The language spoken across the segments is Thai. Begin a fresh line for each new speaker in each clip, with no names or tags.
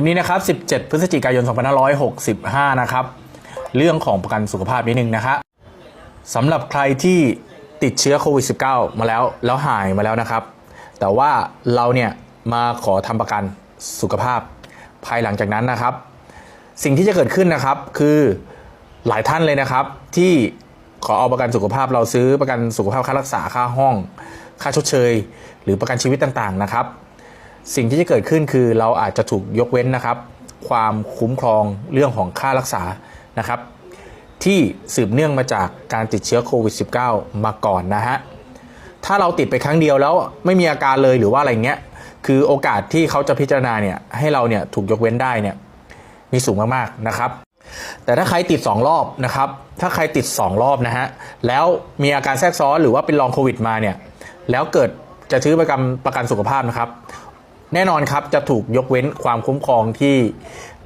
ลิปนี้นะครับ 17 พฤศจิกายน 2565 นะครับ เรื่องของประกันสุขภาพนิดนึงนะฮะสำหรับใครที่ติดเชื้อโควิด -19 มาแล้ว แล้วหายมาแล้วนะครับ แต่ว่าเราเนี่ยมาขอทำประกันสุขภาพภายหลังจากนั้นนะครับ สิ่งที่จะเกิดขึ้นนะครับคือหลายท่านเลยนะครับ ที่ขอเอาประกันสุขภาพเราซื้อประกันสุขภาพค่ารักษาค่าห้อง ค่าชดเชย หรือประกันชีวิตต่างๆนะครับ สิ่งที่จะเกิดขึ้นคือเราอาจจะถูกยกเว้นนะครับ ความคุ้มครองเรื่องของค่ารักษานะครับ ที่สืบเนื่องมาจากการติดเชื้อโควิด -19 มาก่อนนะฮะถ้าเราติดไปครั้งเดียวแล้วไม่มีอาการเลยหรือว่าอะไรเงี้ยคือโอกาสที่เขาจะพิจารณาเนี่ยให้เราเนี่ยถูกยกเว้นได้เนี่ยมีสูงมากๆนะครับ แต่ถ้าใครติด 2 รอบนะครับ ถ้าใครติด 2 รอบนะฮะแล้วมีอาการแทรกซ้อนหรือว่าเป็นลองโควิดมาเนี่ยแล้วเกิดจะซื้อประกันประกันสุขภาพนะครับ แน่นอนครับจะถูกยกเว้นความคุ้มครองที่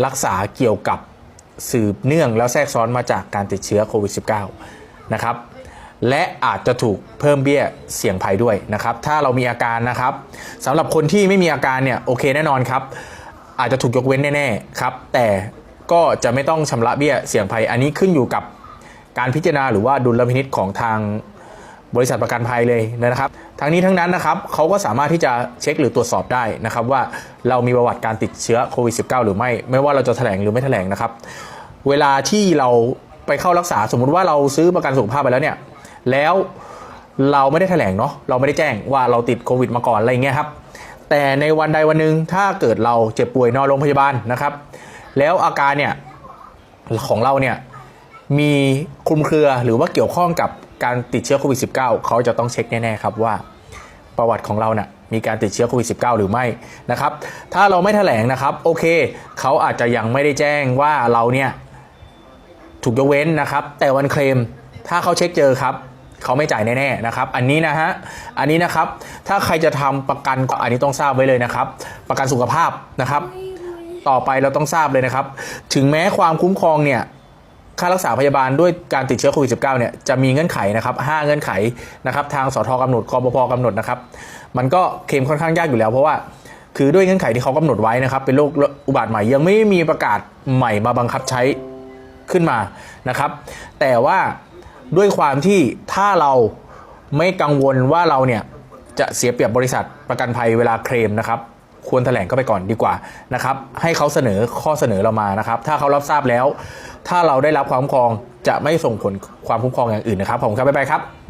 รักษาเกี่ยวกับสืบเนื่องแล้วแทรกซ้อนมาจากการติดเชื้อโควิด -19 นะครับและอาจจะถูกเพิ่มเบี้ยเสี่ยงภัยด้วยนะครับ ถ้าเรามีอาการนะครับสำหรับคนที่ไม่มีอาการเนี่ยโอเคแน่นอนครับ อาจจะถูกยกเว้นแน่ๆครับ แต่ก็จะไม่ต้องชำระเบี้ยเสี่ยงภัย อันนี้ขึ้นอยู่กับการพิจารณาหรือว่าดุลพินิษของทาง บริษัทประกันภัยเลยนะครับ ทั้งนี้ทั้งนั้นนะครับเขาก็สามารถที่จะเช็คหรือตรวจสอบได้นะครับว่าเรามีประวัติการติดเชื้อโควิด -19 หรือไม่ ไม่ว่าเราจะแถลงหรือไม่แถลงนะครับ เวลาที่เราไปเข้ารักษาสมมุติว่าเราซื้อประกันสุขภาพไปแล้วเนี่ย แล้วเราไม่ได้แถลงเนาะ เราไม่ได้แจ้งว่าเราติดโควิดมาก่อนอะไรเงี้ยครับ แต่ในวันใดวันหนึ่งถ้าเกิดเราเจ็บป่วยนอนโรงพยาบาลนะครับ แล้วอาการเนี่ยของเราเนี่ยมีคลุมเครือหรือว่าเกี่ยวข้องกับ การติดเชื้อโควิด -19 เขาจะต้องเช็คแน่ๆครับว่าประวัติของเราเนี่ยมีการติดเชื้อโควิด -19 หรือไม่นะครับ ถ้าเราไม่แถลงนะครับ โอเค เขาอาจจะยังไม่ได้แจ้งว่าเราเนี่ยถูกยกเว้นนะครับ แต่วันเคลมถ้าเขาเช็คเจอครับเขาไม่จ่ายแน่ๆนะครับ อันนี้นะฮะ อันนี้นะครับ ถ้าใครจะทำประกันก็อันนี้ต้องทราบไว้เลยนะครับ ประกันสุขภาพนะครับ ต่อไปเราต้องทราบเลยนะครับ ถึงแม้ความคุ้มครองเนี่ย ค่ารักษาพยาบาลด้วยการติดเชื้อโควิด -19 เนี่ยจะมีเงื่อนไขนะครับ5เงื่อนไขนะครับทางสทกำหนดกบพกำหนดนะครับมันก็เคลมค่อนข้างยากอยู่แล้วเพราะว่าคือด้วยเงื่อนไขที่เขากำหนดไว้นะครับเป็นโรคอุบัติใหม่ยังไม่มีประกาศใหม่มาบังคับใช้ขึ้นมานะครับ แต่ว่าด้วยความที่ถ้าเราไม่กังวลว่าเราเนี่ยจะเสียเปรียบบริษัทประกันภัยเวลาเคลมนะครับควรแถลงก็ไปก่อนดีกว่านะครับให้เขาเสนอข้อเสนอเรามานะครับ ถ้าเขารับทราบแล้ว ถ้าเราได้รับความคุ้มครองจะไม่ส่งผลความคุ้มครองอย่างอื่นนะครับผมครับบ๊ายบายครับ